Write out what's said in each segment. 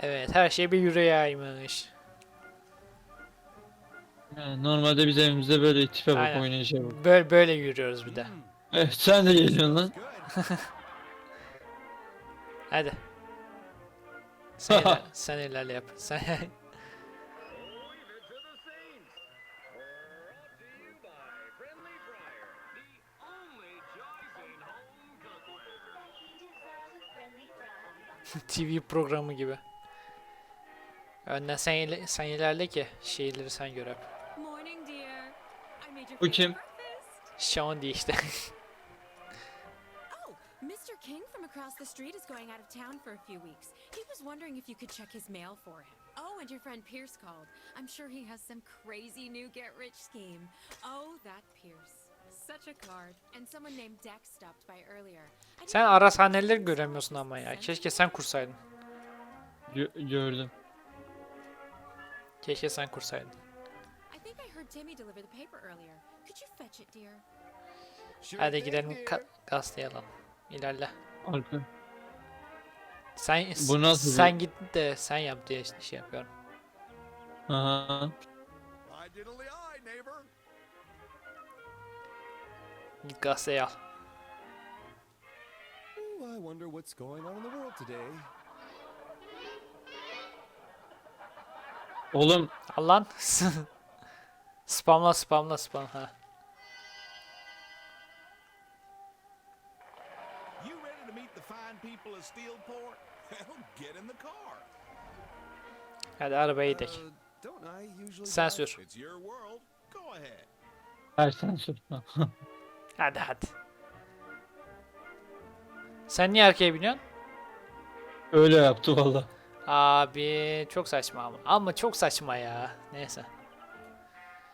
Evet her şey bir yüreğaymış. Yani normalde biz evimizde böyle tipe bak Aynen. oynayışa bak. Böyle, böyle yürüyoruz bir de. Hmm, Evet sen de geliyorsun lan. Hadi. Sen, iler, sen ilerle yap. Sen TV programı gibi. Önden sen, ile- sen ilerle ki şeyleri sen your Bu kim? Sean diye işte. Oh, Mr. King from across the street is going out of town for a few weeks. He was wondering if you could check his mail for him. Oh, and your friend Pierce called. I'm sure he has some crazy new get-rich scheme. Oh, that Pierce. Such a card. And someone named Dex stopped by earlier. I didn't Sen ara sahneleri göremiyorsun ama ya. Keşke sen kursaydın. Gö- gördüm. Keşke sen kursaydın. I think I heard Timmy deliver the paper earlier. Could you fetch it, dear? Sure Hadi gidelim ka- gazeteyi İlerle. Arka. Sen Bu nasıl sen git de sen yap diye şey yapıyorum. Aha. Git gazeteyi al. Ooh, I wonder what's going on in the world today. Oğlum Al lan. spamla spamla spam ha. You ready to meet the fine people of Steelport? Well, get in the car. Hadi arabaya Uh, gidelim. don't I usually Sen drive? sür. It's your world. Go ahead. her sen sür. Hadi hadi. Sen niye arkaya biniyorsun? Öyle yaptı valla. Abi çok saçma ama. Ama çok saçma ya. Neyse.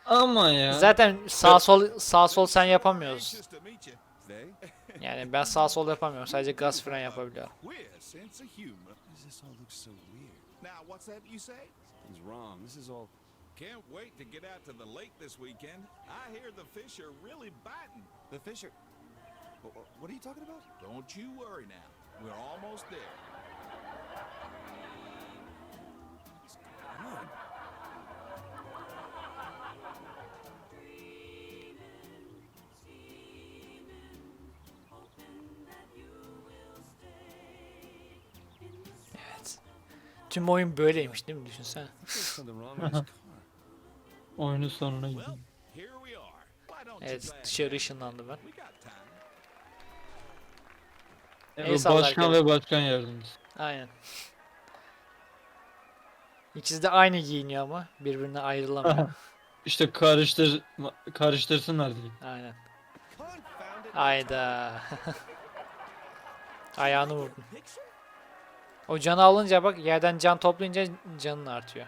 Ama ya. Zaten sağ sol sağ sol sen yapamıyorsun. Yani ben sağ sol yapamıyorum. Sadece gaz fren yapabiliyorum. Queer sense of humor. Does this all look so weird? Now, what's that you say? Something's wrong. This is all. Can't wait to get out to the lake this weekend. I hear the fish are really biting. The fish are. Wh- wh- What are you talking about? Don't you worry now. We're almost there. What's going on? Evet. Tüm oyun böyleymiş değil mi düşünsene. There's something wrong with his car. Oyunun sonuna Well, gidiyor. here we are. Why don't you Evet dışarı ışınlandı ben. Time. E, El bu salla başkan ve başkan yardımcısı. Aynen. İkisi de aynı giyiniyor ama birbirine ayrılamıyor. İşte karıştır karıştırsınlar diye. Aynen. Ayda. Ayağını vurdun. O canı alınca bak yerden can toplayınca canın artıyor.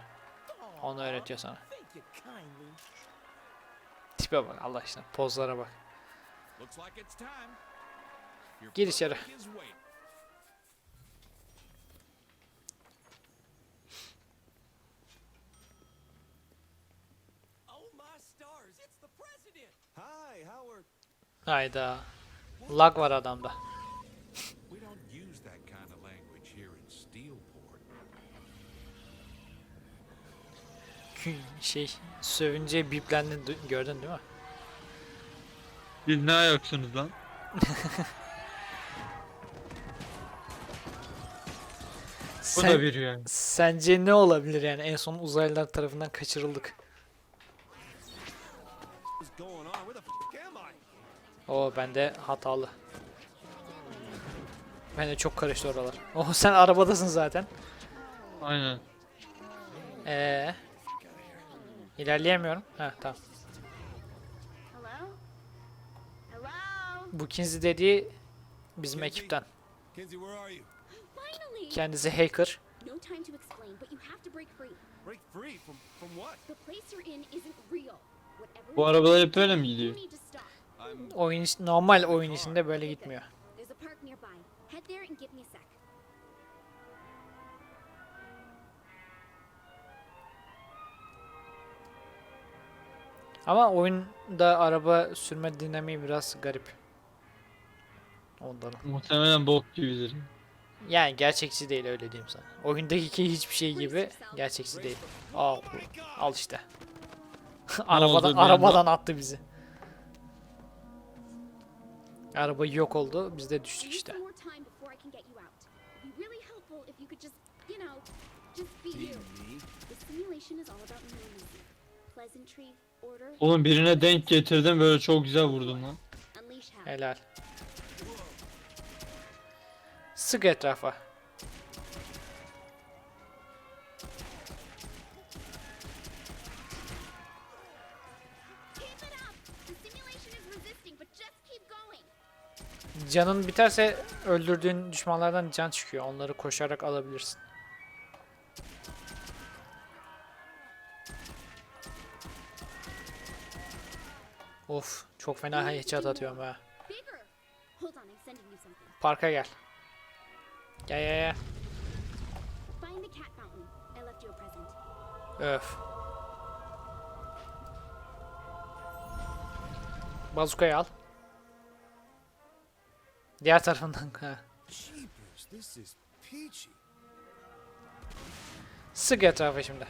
Onu öğretiyor sana. Thank you kindly. Tipe bak Allah aşkına. Pozlara bak. Gir içeri. Oh my stars, it's the president! Hi, Howard. Hayda. Lag var adamda. We don't use that kind of language here in Steelport. Şey sövünce biplendi du- gördün değil mi? Siz ne ayaksınız lan? Bu da Sen, bir yani. sence ne olabilir yani en son uzaylılar tarafından kaçırıldık. O bende hatalı. Bende çok karıştı oralar. Oh sen arabadasın zaten. Aynen. Ee. İlerleyemiyorum. Ha tamam. Hello? Hello? Bu Kinsey dediği bizim Kinsey? ekipten. Kinsey, where are you? Finally! Kendisi hacker. No time to explain, but you have to break free. Break free from from what? The place you're in isn't real. Whatever Bu arabalar hep böyle mi gidiyor? Oyun normal oyun içinde böyle gitmiyor. Ama oyunda araba sürme dinamiği biraz garip. Ondan. Muhtemelen bok gibidir. Yani gerçekçi değil öyle diyeyim sana. Oyundaki hiçbir şey gibi gerçekçi değil. Al, al işte. arabadan arabadan attı bizi. Araba yok oldu. Biz de düştük işte. Oğlum birine denk getirdim böyle çok güzel vurdum lan. Helal. Sık etrafa. Canın biterse öldürdüğün düşmanlardan can çıkıyor. Onları koşarak alabilirsin. Çok fena headshot atıyorum ha. Parka gel. Gel gel gel. Öf. Bazukayı al. Diğer tarafından. ha. Sık etrafa şimdi.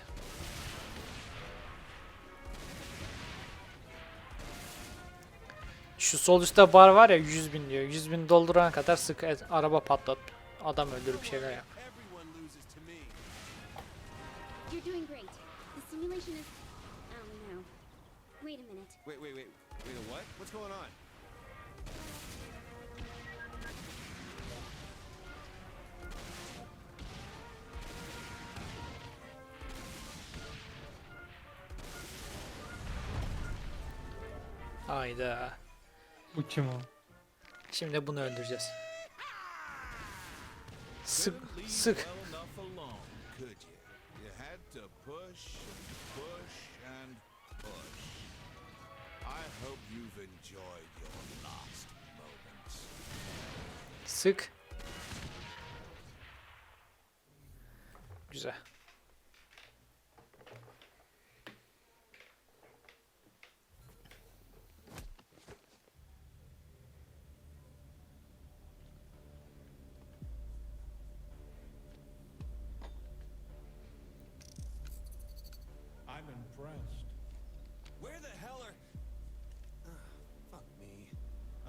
Şu sol üstte bar var ya 100 bin diyor. 100 bin doldurana kadar sık et- araba patlat. Adam öldür bir şeyler yap. Everyone loses to me. You're doing great. The simulation is. No. Wait a minute. Wait, wait, wait. Wait, a what? What's going on? Hayda. Bu kim o? Şimdi bunu öldüreceğiz. Sık sık. well enough impressed. Where the hell are. Fuck me.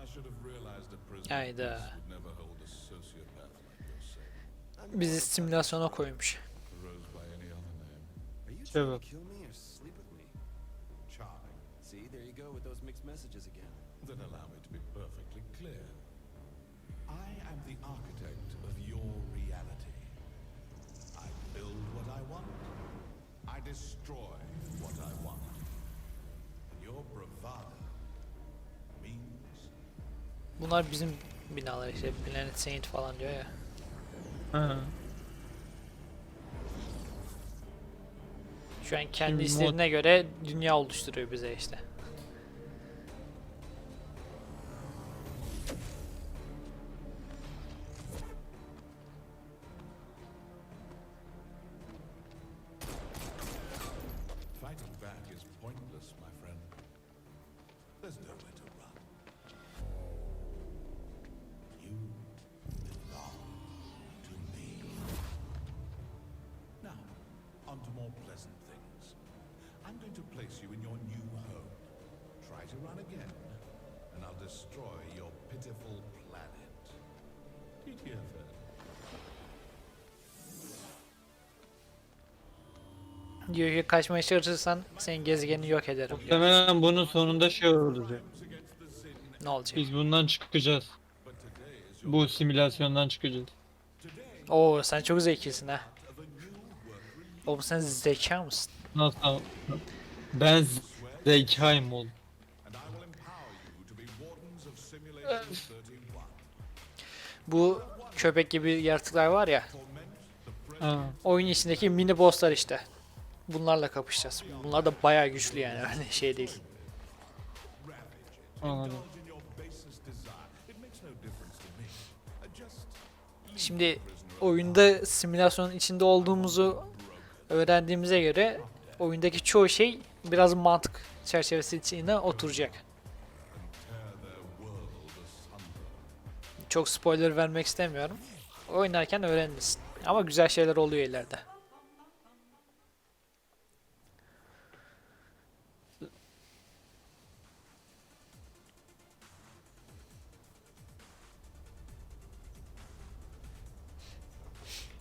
I should have realized a prison Hayda. would never hold a sociopath like yourself. Bizi simülasyona koymuş. Rose by any other name. Are you trying to kill me or sleep with me? Charming. See, there you go with those mixed messages again. Then allow me to be perfectly clear. I am the architect of your reality. I build what I want. I destroy what I want. And your bravado means Bunlar bizim binalar işte. Planet Saint falan diyor ya. Ha. Şu an kendi Şimdi mod- istediğine göre dünya oluşturuyor bize işte. Pleasant things. I'm going to place you in your new home. Try to run again, and I'll destroy your pitiful planet. TTFN. Diyor ki kaçmaya çalışırsan senin gezegenini yok ederim diyor. Muhtemelen bunun sonunda şey olacak. Ne olacak? Biz bundan çıkacağız. Bu simülasyondan çıkacağız. Oo sen çok zekisin ha. Oğlum sen zeka mısın? Nasıl? Ben zekayım oğlum. And I will empower you to be wardens of Simulation 31. Bu köpek gibi yaratıklar var ya. Ha. Oyun içindeki mini bosslar işte. Bunlarla kapışacağız. Bunlar da bayağı güçlü yani öyle şey değil. Anladım. Şimdi oyunda simülasyonun içinde olduğumuzu öğrendiğimize göre oyundaki çoğu şey biraz mantık çerçevesi içine oturacak. Çok spoiler vermek istemiyorum. oynarken öğrenirsin. Ama güzel şeyler oluyor ileride.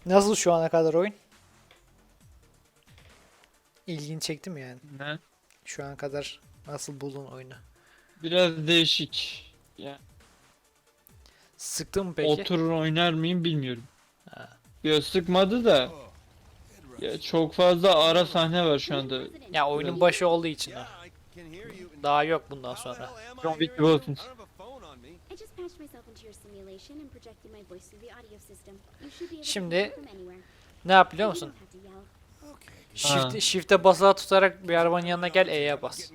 Nasıl şu ana kadar oyun? İlgini çekti mi yani? Ne? Şu ana kadar nasıl buldun oyunu? Biraz değişik. Ya, Sıktı mı peki? oturur oynar mıyım bilmiyorum. Ya sıkmadı da. Ya çok fazla ara sahne var şu anda. Ya oyunun başı olduğu için and- Daha yok bundan sonra. John Wick hearing you? Wilson. I don't have a phone on me. I just patched myself into your simulation and projected my voice through the audio system. You should be able Şimdi-. Ne yap biliyor musun? Shift, shift'e basılı tutarak bir arabanın yanına gel E'ye bas.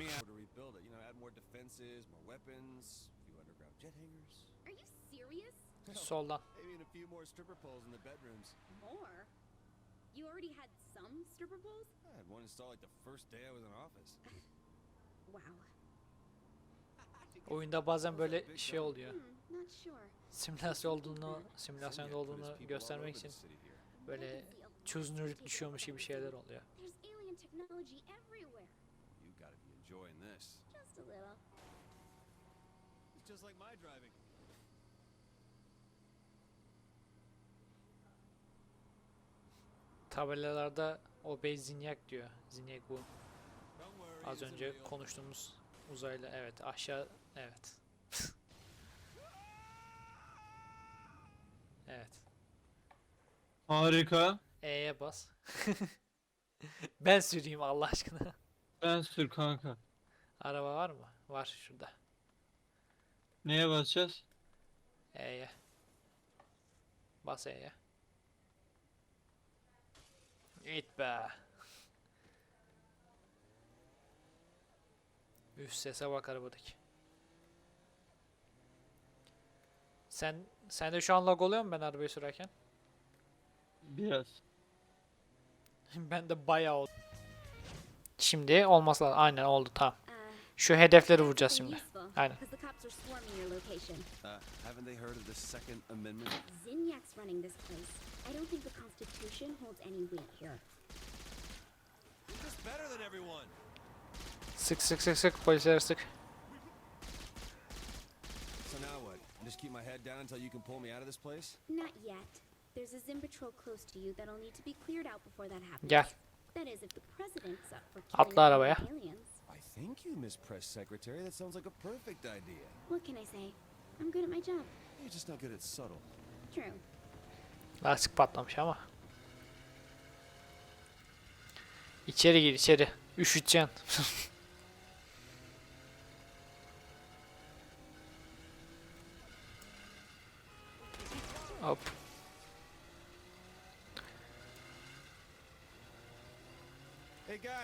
Soldan. Maybe even a few more stripper poles in the bedrooms. More? You already had some stripper poles? I had one installed like the first day I was in office. Wow. Oyunda bazen böyle şey oluyor. Hmm. Simülasyon olduğunu, simülasyonda olduğunu göstermek için böyle. Çözünürlük düşüyormuş gibi şeyler oluyor. There's alien technology everywhere. You gotta be enjoying this. Just a little. It's just like my driving. Tabelalarda o bey Zinyak diyor. Zinyak bu. Az önce konuştuğumuz uzaylı. Evet aşağı evet. evet. Harika. E'ye bas. ben süreyim Allah aşkına. Ben sür kanka. Araba var mı? Var şurada. Neye basacağız? E'ye. Bas E'ye. İt be. Üf sese bak arabadaki. Sen sen de şu an lag oluyor mu ben arabayı sürerken? Biraz. Ben de bayağı oldu. Şimdi olmaz lazım. Aynen oldu tamam. Uh, Şu hedefleri vuracağız şimdi. Aynen. Uh, haven't they heard of the Second Amendment? Zinyak's running this place. I don't think the Constitution holds any weight here. You're just better than everyone. Sık sık sık sık polislere sık. So now what? Just keep my head down until you can pull me out of this place? Not yet. There's a Zim patrol close to you that'll need to be cleared out before that happens. Gel. That is if the president's up for Atla arabaya. aliens. I thank you, Miss Press Secretary. That sounds like a perfect idea. What can I say? I'm good at my job. You're just not good at subtle. True. Lastik patlamış ama. İçeri gir içeri. Üşüteceksin. Hop. Hey guys, Aha. you looking for me? Just kill them and leave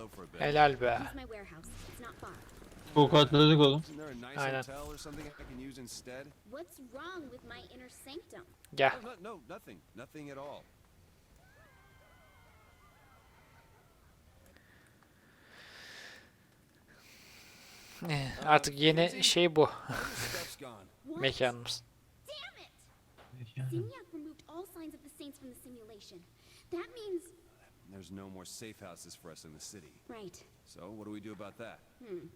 no, no, nothing. Nothing at all. Eh, Artık yeni şey bu. Mekanımız. Damn it! Zinyak removed all signs of the saints from the simulation. That means. There's no more safe houses for us in the city. Right. So what do we do about that? Hmm.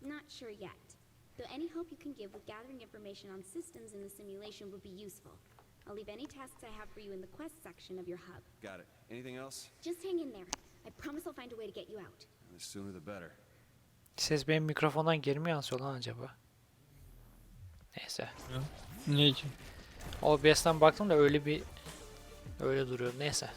Not sure yet. Though any help you can give with gathering information on systems in the simulation would be useful. I'll leave any tasks I have for you in the quest section of your hub. Got it. Anything else? Just hang in there. I promise I'll find a way to get you out. The sooner the better. Ses benim mikrofondan geri mi yansıyor lan acaba? Neyse. Ne için? OBS'ten baktım da öyle bir öyle duruyor. Neyse.